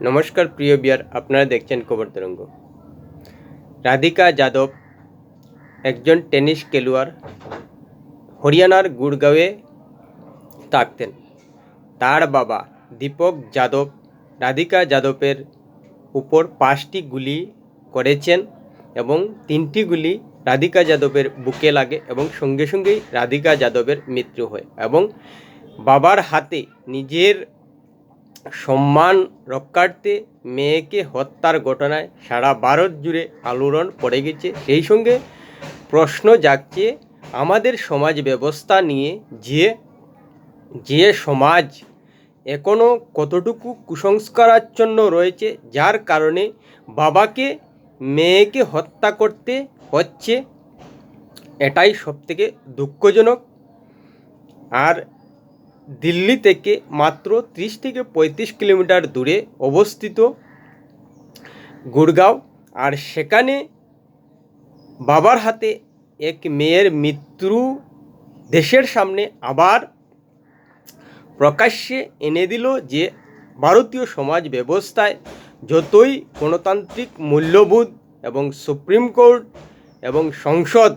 নমস্কার, প্রিয় বিয়ার, আপনারা দেখছেন খবর তরঙ্গ। রাধিকা যাদব, একজন টেনিস খেলোয়াড়, হরিয়ানার গুড়গাঁওয়ে থাকতেন। তার বাবা দীপক যাদব, রাধিকা যাদবের উপর পাঁচটি গুলি করেছেন এবং তিনটি গুলি রাধিকা যাদবের বুকে লাগে এবং সঙ্গে সঙ্গেই রাধিকা যাদবের মৃত্যু হয় এবং বাবার হাতে নিজের সম্মান রক্ষার্থে মেয়েকে হত্যার ঘটনায় সারা ভারত জুড়ে আলোড়ন পড়ে গেছে। সেই সঙ্গে প্রশ্ন জাগছে, আমাদের সমাজ ব্যবস্থা নিয়ে যে যে সমাজ এখনও কতটুকু কুসংস্কারাচ্ছন্ন রয়েছে, যার কারণে বাবাকে, মেয়েকে হত্যা করতে হচ্ছে, এটাই সবথেকে দুঃখজনক। আর দিল্লি থেকে মাত্র ত্রিশ থেকে পঁয়ত্রিশ কিলোমিটার দূরে অবস্থিত গুড়গাঁও আর সেখানে বাবার হাতে এক মেয়ের মৃত্যু। দেশের সামনে আবার প্রকাশ্যে এনে দিল যে ভারতীয় সমাজ ব্যবস্থায় যতই গণতান্ত্রিক মূল্যবোধ এবং সুপ্রিম কোর্ট এবং সংসদ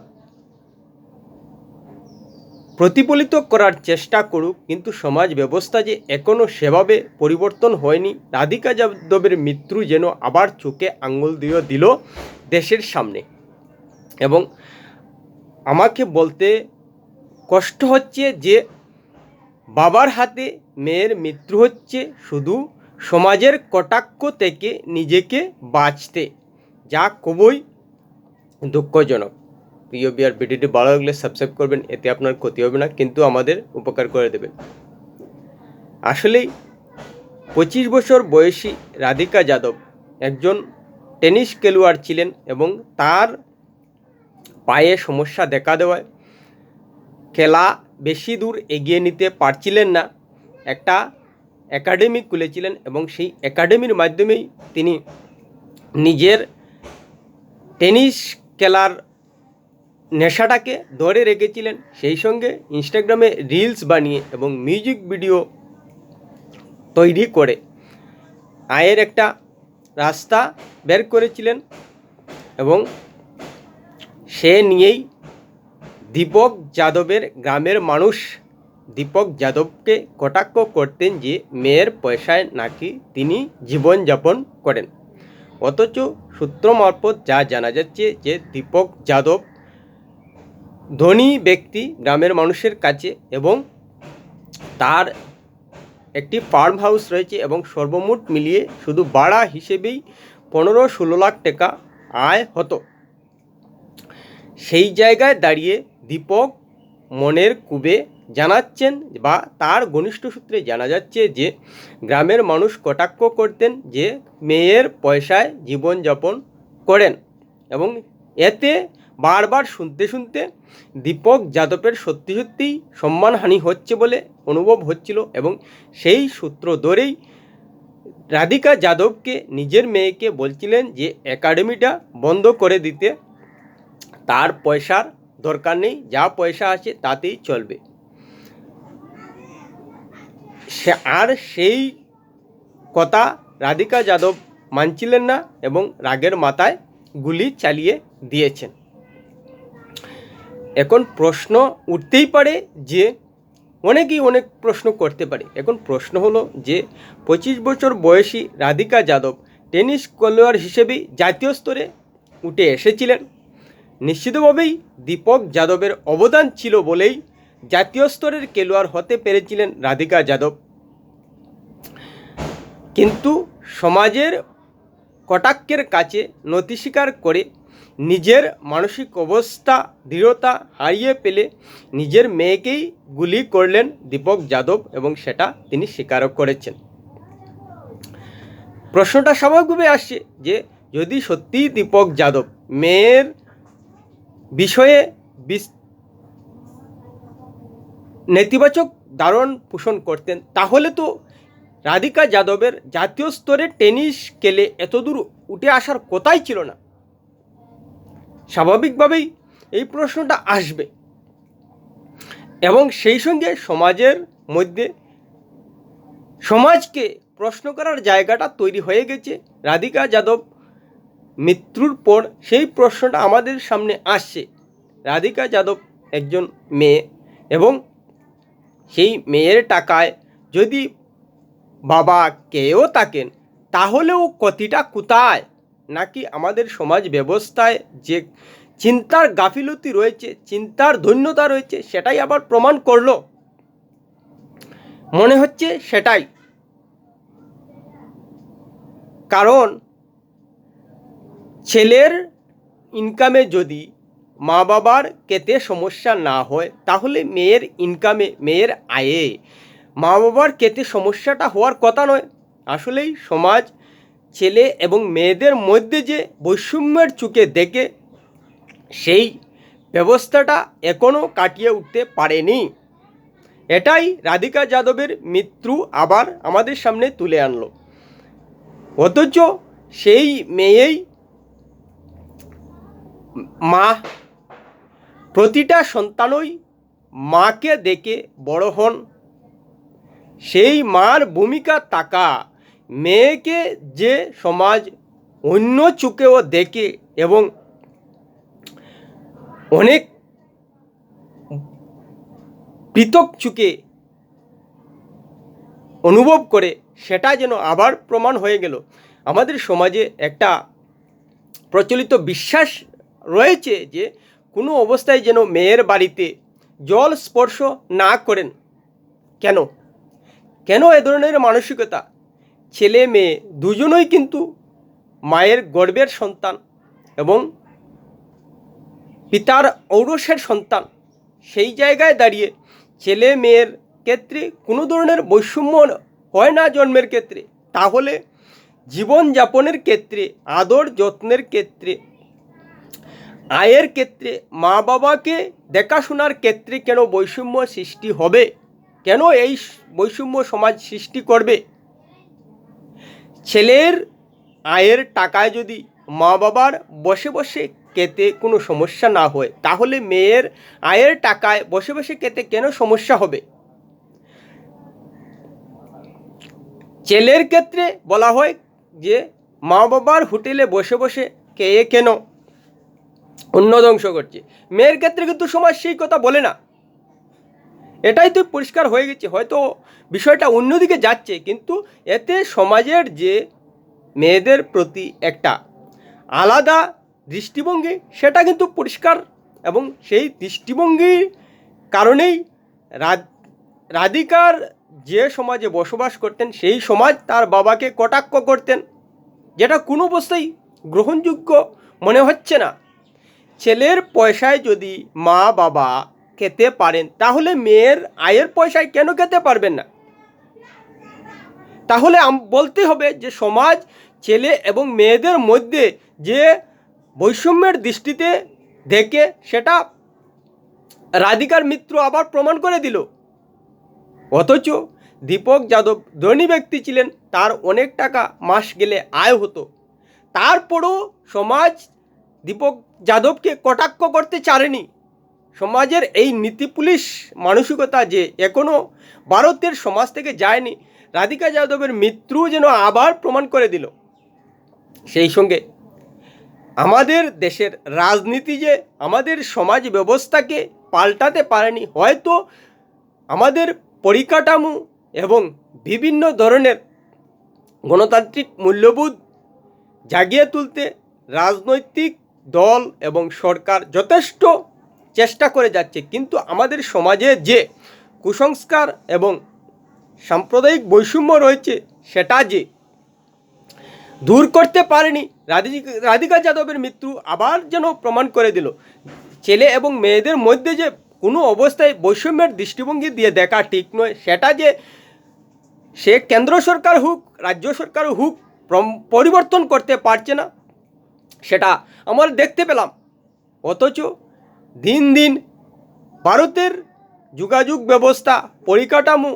প্রতিফলিত করার চেষ্টা করুক, কিন্তু সমাজ ব্যবস্থা যে এখনও সেভাবে পরিবর্তন হয়নি, রাধিকা যাদবের মৃত্যু যেন আবার চোখে আঙ্গুল দিয়ে দিল দেশের সামনে। এবং আমাকে বলতে কষ্ট হচ্ছে যে বাবার হাতে মেয়ের মৃত্যু হচ্ছে শুধু সমাজের কটাক্ষ থেকে নিজেকে বাঁচতে, যা খুবই দুঃখজনক। প্রিয় বিয়ার ভিডিওটি ভালো লাগলে সাবস্ক্রাইব করবেন, এতে আপনার ক্ষতি হবে না, কিন্তু আমাদের উপকার করে দেবেন আসলেই পঁচিশ বছর বয়সী রাধিকা যাদব একজন টেনিস খেলোয়াড় ছিলেন এবং তার পায়ে সমস্যা দেখা দেওয়ায় খেলা বেশি দূর এগিয়ে নিতে পারছিলেন না। একটা একাডেমি খুলেছিলেন এবং সেই একাডেমির মাধ্যমেই তিনি নিজের টেনিস খেলার নেশাটাকে ধরে রেখেছিলেন। সেই সঙ্গে ইনস্টাগ্রামে রিলস বানিয়ে এবং মিউজিক ভিডিও তৈরি করে। আয়ের একটা রাস্তা বের করেছিলেন এবং সে নিয়েই দীপক যাদবের গ্রামের মানুষ দীপক যাদবকে কটাক্ষ করতেন যে মেয়ের পয়সায় নাকি তিনি জীবনযাপন করেন। অথচ সূত্র মারফত যা জানা যাচ্ছে যে দীপক যাদব ধনী ব্যক্তি গ্রামের মানুষের কাছে এবং তার একটি ফার্ম হাউস রয়েছে এবং সর্বমোট মিলিয়ে শুধু বাড়া হিসেবেই পনেরো ষোলো লাখ টাকা আয় হতো। সেই জায়গায় দাঁড়িয়ে দীপক মনের কুবে জানাচ্ছেন বা তার ঘনিষ্ঠ সূত্রে জানা যাচ্ছে যে, গ্রামের মানুষ কটাক্ষ করতেন যে, মেয়ের পয়সায় জীবনযাপন করেন এবং এতে বারবার শুনতে শুনতে দীপক যাদবের সত্যি সত্যিই সম্মানহানি হচ্ছে বলে অনুভব হচ্ছিল এবং সেই সূত্র ধরেই রাধিকা যাদবকে নিজের মেয়েকে বলছিলেন যে একাডেমিটা বন্ধ করে দিতে। তার পয়সার দরকার নেই, যা পয়সা আছে তাতেই চলবে। সে আর সেই কথা রাধিকা যাদব মানছিলেন না এবং রাগের মাথায় গুলি চালিয়ে দিয়েছেন। এখন প্রশ্ন উঠতেই পারে যে অনেকেই অনেক প্রশ্ন করতে পারে। এখন প্রশ্ন হলো যে পঁচিশ বছর বয়সী রাধিকা যাদব টেনিস খেলোয়াড় হিসেবেই জাতীয় স্তরে উঠে এসেছিলেন। নিশ্চিতভাবেই দীপক যাদবের অবদান ছিল বলেই জাতীয় স্তরের খেলোয়াড় হতে পেরেছিলেন রাধিকা যাদব। কিন্তু সমাজের কটাক্ষের কাছে নথি স্বীকার করে নিজের মানসিক অবস্থা, দৃঢ়তা হারিয়ে পেলে নিজের মেয়েকেই গুলি করলেন দীপক যাদব এবং সেটা তিনি স্বীকারও করেছেন। প্রশ্নটা স্বাভাবিকভাবে আসছে যে, যদি সত্যিই দীপক যাদব মেয়ের বিষয়ে নেতিবাচক ধারণ পোষণ করতেন, তাহলে তো রাধিকা যাদবের জাতীয় স্তরে টেনিস খেলে এতদূর উঠে আসার কথাই ছিল না। স্বাভাবিকভাবেই এই প্রশ্নটা আসবে। এবং সেই সঙ্গে সমাজের মধ্যে সমাজকে প্রশ্ন করার জায়গাটা তৈরি হয়ে গেছে। রাধিকা যাদব মৃত্যুর পর সেই প্রশ্নটা আমাদের সামনে আসছে। রাধিকা যাদব একজন মেয়ে এবং সেই মেয়ের টাকায় যদি বাবা কেউ থাকেন, তাহলেও কতিটা কোথায়? নাকি আমাদের সমাজ ব্যবস্থায় যে চিন্তার গাফিলতি রয়েছে, চিন্তার ধন্যতা রয়েছে, সেটাই আবার প্রমাণ করল? মনে হচ্ছে সেটাই। কারণ ছেলের ইনকামে যদি মা বাবার কেতে সমস্যা না হয়, তাহলে মেয়ের ইনকামে মেয়ের আয়ে মা বাবার কেতে সমস্যাটা হওয়ার কথা নয়। আসলেই সমাজ ছেলে এবং মেয়েদের মধ্যে যে বৈষম্যের চুকে দেখে, সেই ব্যবস্থাটা এখনও কাটিয়ে উঠতে পারেনি। এটাই রাধিকা যাদবের মৃত্যু আবার আমাদের সামনে তুলে আনলো। অথচ সেই মেয়েই মা, প্রতিটা সন্তানই মাকে দেখে বড় হন। সেই মার ভূমিকা তাকা মেয়েকে যে সমাজ অন্য চোখেও দেখে এবং অনেক পৃথক চুকে অনুভব করে, সেটা যেন আবার প্রমাণ হয়ে গেল। আমাদের সমাজে একটা প্রচলিত বিশ্বাস রয়েছে যে, কোনো অবস্থায় যেন মেয়ের বাড়িতে জল স্পর্শ না করেন। কেন? কেন এ ধরনের মানসিকতা? ছেলে মেয়ে দুজনই কিন্তু মায়ের গর্বের সন্তান এবং পিতার ঔরসের সন্তান। সেই জায়গায় দাঁড়িয়ে ছেলে মেয়ের ক্ষেত্রে কোনো ধরনের বৈষম্য হয় না জন্মের ক্ষেত্রে। তাহলে জীবনযাপনের ক্ষেত্রে, আদর যত্নের ক্ষেত্রে, আয়ের ক্ষেত্রে মা বাবাকে দেখাশোনার ক্ষেত্রে কেন বৈষম্য সৃষ্টি হবে? কেন এই বৈষম্য সমাজ সৃষ্টি করবে? ছেলের আয়ের টাকায় যদি মা বাবার বসে বসে কেতে কোনো সমস্যা না হয়, তাহলে মেয়ের আয়ের টাকায় বসে বসে কেতে কেন সমস্যা হবে? ছেলের ক্ষেত্রে বলা হয় যে মা বাবার হোটেলে বসে বসে কে কেন? অন্য ধ্বংস করছে। মেয়ের ক্ষেত্রে কিন্তু সমাজ সেই কথা বলে না। এটাই তো পরিষ্কার হয়ে গেছে, হয়তো বিষয়টা অন্যদিকে যাচ্ছে, কিন্তু এতে সমাজের যে মেয়েদের প্রতি একটা আলাদা দৃষ্টিভঙ্গি, সেটা কিন্তু পরিষ্কার এবং সেই দৃষ্টিভঙ্গির কারণেই রাধিকার যে সমাজে বসবাস করতেন, সেই সমাজ তার বাবাকে কটাক্ষ করতেন, যেটা কোনো অবস্থায় গ্রহণযোগ্য মনে হচ্ছে না। ছেলের পয়সায় যদি মা বাবা খেতে পারেন, তাহলে মেয়ের আয়ের পয়সায় কেন খেতে পারবেন না? তাহলে বলতে হবে যে সমাজ, ছেলে এবং মেয়েদের মধ্যে যে বৈষম্যের দৃষ্টিতে দেখে, সেটা রাধিকার মিত্র আবার প্রমাণ করে দিল। অথচ দীপক যাদব ধনী ব্যক্তি ছিলেন, তার অনেক টাকা মাস গেলে আয় হতো। তারপরও সমাজ দীপক যাদবকে কটাক্ষ করতে চারেনি। সমাজের এই নীতি পুলিশ মানসিকতা যে এখনও ভারতের সমাজ থেকে যায়নি, রাধিকা যাদবের মৃত্যু যেন আবার প্রমাণ করে দিল। সেই সঙ্গে আমাদের দেশের রাজনীতি যে আমাদের সমাজ ব্যবস্থাকে পাল্টাতে পারেনি, হয়তো আমাদের পরিকাঠামো এবং বিভিন্ন ধরনের গণতান্ত্রিক মূল্যবোধ জাগিয়ে তুলতে রাজনৈতিক দল এবং সরকার যথেষ্ট চেষ্টা করে যাচ্ছে। কিন্তু আমাদের সমাজে যে কুসংস্কার এবং সাম্প্রদায়িক বৈষম্য রয়েছে, সেটা যে দূর করতে পারেনি, রাধিকা যাদবের মৃত্যু আবার যেন প্রমাণ করে দিল। ছেলে এবং মেয়েদের মধ্যে যে কোনো অবস্থায় বৈষম্যের দৃষ্টিভঙ্গি দিয়ে দেখা ঠিক নয়, সেটা যে সে কেন্দ্র সরকার হোক, রাজ্য সরকার হোক পরিবর্তন করতে পারছে না, সেটা আমরা দেখতে পেলাম। অথচ দিন দিন ভারতের যোগাযোগ ব্যবস্থা, পরিকাঠামো,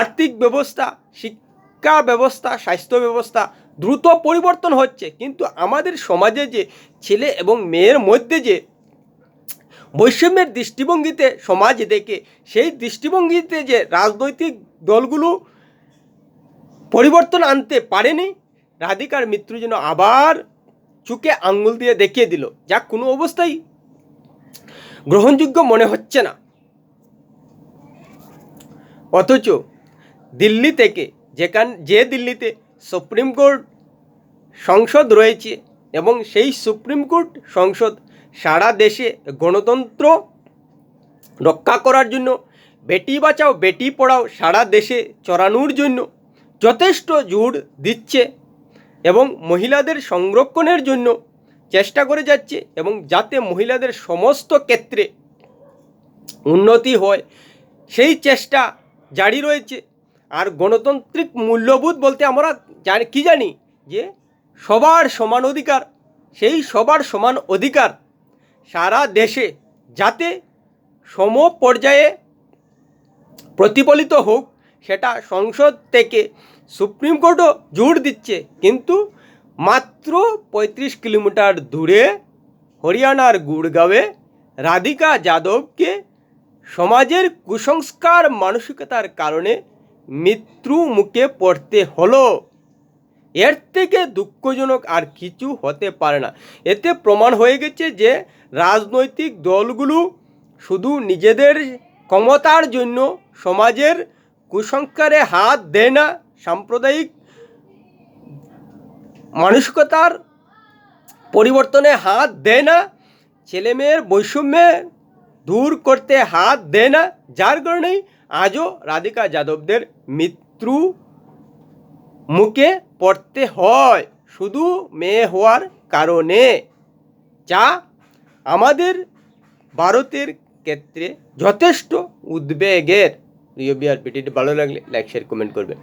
আর্থিক ব্যবস্থা, শিক্ষা ব্যবস্থা, স্বাস্থ্য ব্যবস্থা দ্রুত পরিবর্তন হচ্ছে। কিন্তু আমাদের সমাজে যে ছেলে এবং মেয়ের মধ্যে যে বৈষম্যের দৃষ্টিভঙ্গিতে সমাজ দেখে, সেই দৃষ্টিভঙ্গিতে যে রাজনৈতিক দলগুলো পরিবর্তন আনতে পারেনি, রাধিকার মৃত্যু যেন আবার চুকে আঙ্গুল দিয়ে দেখিয়ে দিল। যা কোনো অবস্থায় গ্রহণযোগ্য মনে হচ্ছে না। অথচ দিল্লি থেকে যেখান যে দিল্লিতে সুপ্রিম কোর্ট সংসদ রয়েছে এবং সেই সুপ্রিম কোর্ট সংসদ সারা দেশে গণতন্ত্র রক্ষা করার জন্য, বেটি বাঁচাও, বেটি পড়াও সারা দেশে চড়ানোর জন্য যথেষ্ট জোর দিচ্ছে এবং মহিলাদের সংরক্ষণের জন্য চেষ্টা করে যাচ্ছে এবং যাতে মহিলাদের সমস্ত ক্ষেত্রে উন্নতি হয়, সেই চেষ্টা জারি রয়েছে। আর গণতান্ত্রিক মূল্যবোধ বলতে আমরা জানি, কী জানি? যে সবার সমান অধিকার, সেই সবার সমান অধিকার সারা দেশে যাতে সম পর্যায়ে প্রতিফলিত হোক, সেটা সংসদ থেকে সুপ্রিম কোর্টও জোর দিচ্ছে। কিন্তু মাত্র পঁয়ত্রিশ কিলোমিটার দূরে হরিয়ানার গুড়গাঁওয়ে রাধিকা যাদবকে সমাজের কুসংস্কার মানসিকতার কারণে মৃত্যু মুখে পড়তে হলো। এর থেকে দুঃখজনক আর কিছু হতে পারে না। এতে প্রমাণ হয়ে গেছে যে রাজনৈতিক দলগুলো শুধু নিজেদের ক্ষমতার জন্য সমাজের কুসংস্কারে হাত দেয় না, সাম্প্রদায়িক মানসিকতার পরিবর্তনে হাত দেয় না, ছেলেমেয়ের বৈষম্যে দূর করতে হাত দেয় না, যার কারণেই আজও রাধিকা যাদবদের মৃত্যু মুখে পড়তে হয়, শুধু মেয়ে হওয়ার কারণে। যা আমাদের ভারতের ক্ষেত্রে যথেষ্ট উদ্বেগের। প্রিয় বিহার ভালো লাগলে লাইক শেয়ার কমেন্ট করবেন।